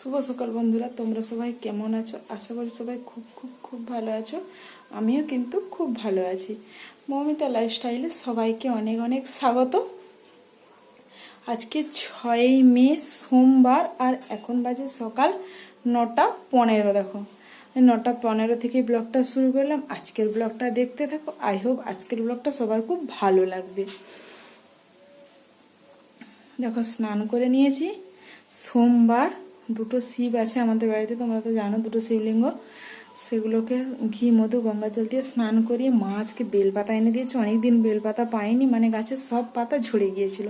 শুভ সকাল বন্ধুরা, তোমরা সবাই কেমন আছো? আশা করি সবাই খুব খুব খুব ভালো আছো। আমিও কিন্তু খুব ভালো আছি। মৌমিতা লাইফস্টাইলে সবাইকে অনেক অনেক স্বাগত। আজকে ছয়ই মে, সোমবার, আর এখন বাজে সকাল নটা পনেরো, দেখো। নটা পনেরো থেকে ব্লগটা শুরু করলাম। আজকের ব্লগটা দেখতে থাকো। আই হোপ আজকের ব্লগটা সবার খুব ভালো লাগবে। দেখো, স্নান করে নিয়েছি। সোমবার দুটো শিব আছে আমাদের বাড়িতে, তোমরা তো জানো দুটো শিবলিঙ্গ। সেগুলোকে ঘি, মধু, গঙ্গা জল দিয়ে স্নান করিয়ে মা আজকে বেলপাতা এনে দিয়েছে। অনেকদিন বেলপাতা পায়নি মানে গাছের সব পাতা ঝরে গিয়েছিল।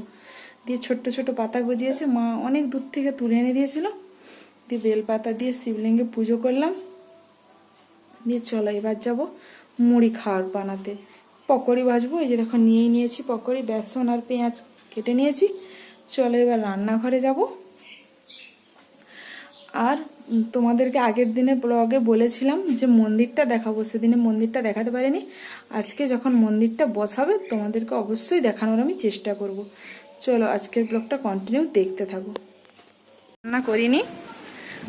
দিয়ে ছোট্ট ছোট পাতা গজিয়েছে, মা অনেক দূর থেকে তুলে এনে দিয়েছিল। দিয়ে বেলপাতা দিয়ে শিবলিঙ্গে পুজো করলাম। দিয়ে চলো এবার যাব মুড়ি খাওয়ার বানাতে। পকোড়ি ভাজবো, এই যে দেখো নিয়েই নিয়েছি পকোড়ি, বেসন আর পেঁয়াজ কেটে নিয়েছি। চলো এবার রান্নাঘরে যাব। আর তোমাদেরকে আগের দিনে ব্লগে বলেছিলাম যে মন্দিরটা দেখাবো, সেদিনে মন্দিরটা দেখাতে পারিনি। আজকে যখন মন্দিরটা বসাবে, তোমাদেরকে অবশ্যই দেখানোর আমি চেষ্টা করব। চলো, আজকের ব্লগটা কন্টিনিউ দেখতে থাকো। রান্না করিনি।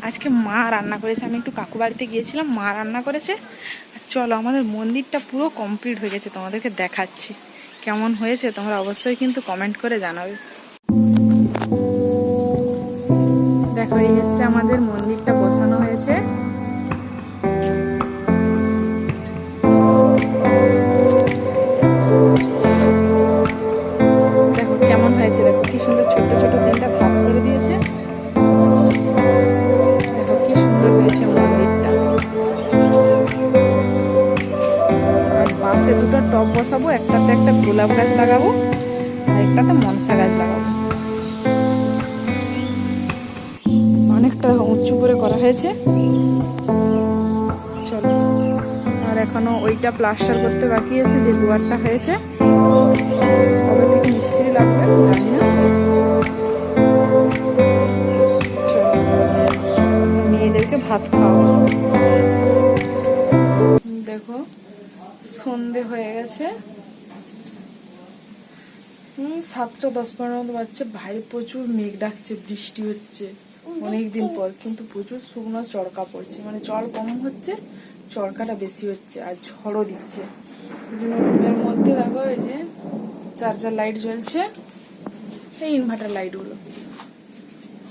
আজকে মা রান্না করেছে। আমি একটু কাকু বাড়িতে গিয়েছিলাম, মা রান্না করেছে। চলো, আমাদের মন্দিরটা পুরো কমপ্লিট হয়ে গেছে, তোমাদেরকে দেখাচ্ছি। কেমন হয়েছে তোমরা অবশ্যই কিন্তু কমেন্ট করে জানাবে। টব বসাবো, একটাতে একটা গোলাপ গাছ লাগাবো, আর একটাতে মনসা গাছ লাগাবো। অনেকটা উঁচু করে করা হয়েছে। আর এখনও ওইটা প্লাস্টার করতে বাকি আছে, যে দুয়ারটা হয়েছে। মিস্ত্রি লাগবে মেয়েদেরকে ভাত খাওয়াবো। দেখো সন্ধে হয়ে গেছে। হুম সাতটা দশ পনেরো মতো বাচ্চা ভাই প্রচুর মেঘ ডাকছে বৃষ্টি হচ্ছে অনেকদিন পর কিন্তু প্রচুর শুকনো চড়কা পড়ছে। মানে জল কম হচ্ছে চড়কাটা বেশি হচ্ছে আর ঝড়ও দিচ্ছে। রুমের মধ্যে দেখো এই যে চার্জার লাইট জ্বলছে এই ইনভার্টার লাইটগুলো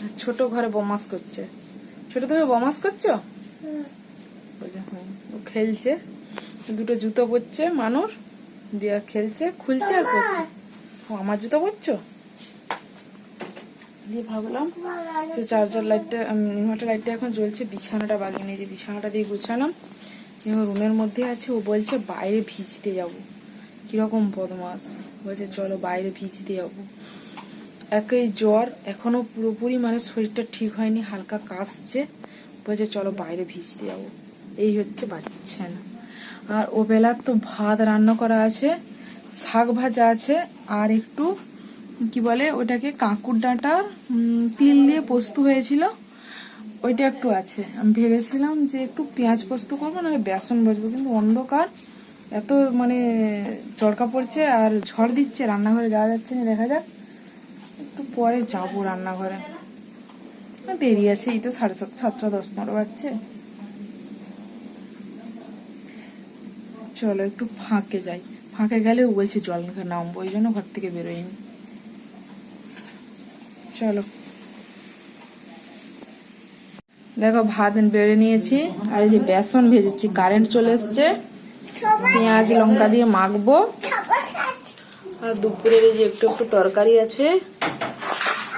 আর ছোট ঘরে বমাস করছে। ছোট তুমি বমাস করছ? ও খেলছে। দুটো জুতো পরছে মানুষ দিয়ে খেলছে, খুলছে আর করছে। ও, আমার জুতো পরছো? দিয়ে ভাবলাম যে চার্জার লাইটটা ইনভার্টার লাইটটা এখন জ্বলছে, বিছানাটা বাগিয়ে নিয়ে যে বিছানাটা দিয়ে গুছালাম। রুমের মধ্যে আছে, ও বলছে, বাইরে ভিজতে যাব। কীরকম বদমাস। বলছে, চলো বাইরে ভিজতে যাব। একই জ্বর, এখনও পুরোপুরি মানে শরীরটা ঠিক হয়নি, হালকা কাশছে। বলছে, চলো বাইরে ভিজতে যাব। এই হচ্ছে বাচ্চা না। আর ও বেলার তো ভাত রান্না করা আছে শাক ভাজা আছে আর একটু কি বলে ওটাকে কাঁকুর উম, তিল দিয়ে পোস্ত হয়েছিল ওইটা একটু আছে। আমি ভেবেছিলাম যে একটু পেঁয়াজ পোস্ত করব না বেসন ভাজবো কিন্তু অন্ধকার এত মানে চড়কা পড়ছে আর ঝড় দিচ্ছে রান্নাঘরে যাওয়া যাচ্ছে না দেখা যাক। একটু পরে যাব রান্নাঘরে। দেরি আছে এই তো সাড়ে সাত সাতটা দশ বাজছে। চলো, একটু ফাঁকে যাই। ফাঁকে গেলে ও বলছে, জল নামবো। ওই জন্য ঘর থেকে বেরোয়নি। চলো। দেখো, ভাত বেড়ে নিয়েছি, আর এই যে বেসন ভেজেছি কারেন্ট চলে এসছে। পেঁয়াজ, লঙ্কা দিয়ে মাখবো। আর দুপুরের এই যে একটু একটু তরকারি আছে,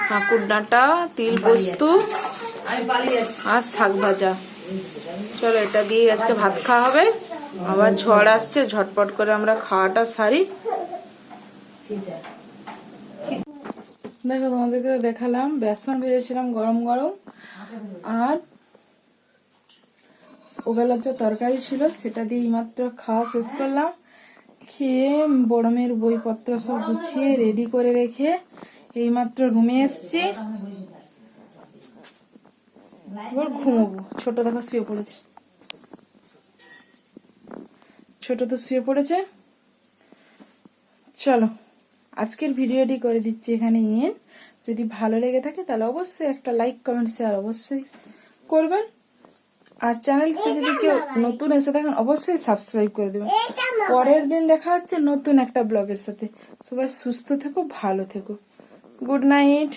কাঁকুর ডাঁটা, তিল পোস্ত, আর শাক ভাজা। চলো এটা দিয়ে আজকে ভাত খাওয়া হবে। আবার ঝড় আসছে, ঝটপট করে আমরা খাওয়াটা সারি। দেখো, তোমাদেরকে দেখালাম, বেসন ভেজেছিলাম গরম গরম। আর ওবেলার যে তরকারি ছিল, সেটা দিয়ে মাত্র খাওয়া শেষ করলাম। খেয়ে বড় মেয়ের বইপত্র সব গুছিয়ে রেডি করে রেখে এইমাত্র রুমে এসছি। এবার ঘুমোবো। ছোট দেখো শুয়ে পড়েছে। ছোট তো শুয়ে পড়েছে। চলো আজকের ভিডিওটি করে দিচ্ছি এখানে ইন যদি ভালো লেগে থাকে তাহলে অবশ্যই একটা লাইক কমেন্ট শেয়ার অবশ্যই করবেন। আর চ্যানেলটি যদি কেউ নতুন এসে থাকেন অবশ্যই সাবস্ক্রাইব করে দেবেন। পরের দিন দেখা হচ্ছে নতুন একটা ব্লগের সাথে। সবাই সুস্থ থেকো ভালো থেকো। Good night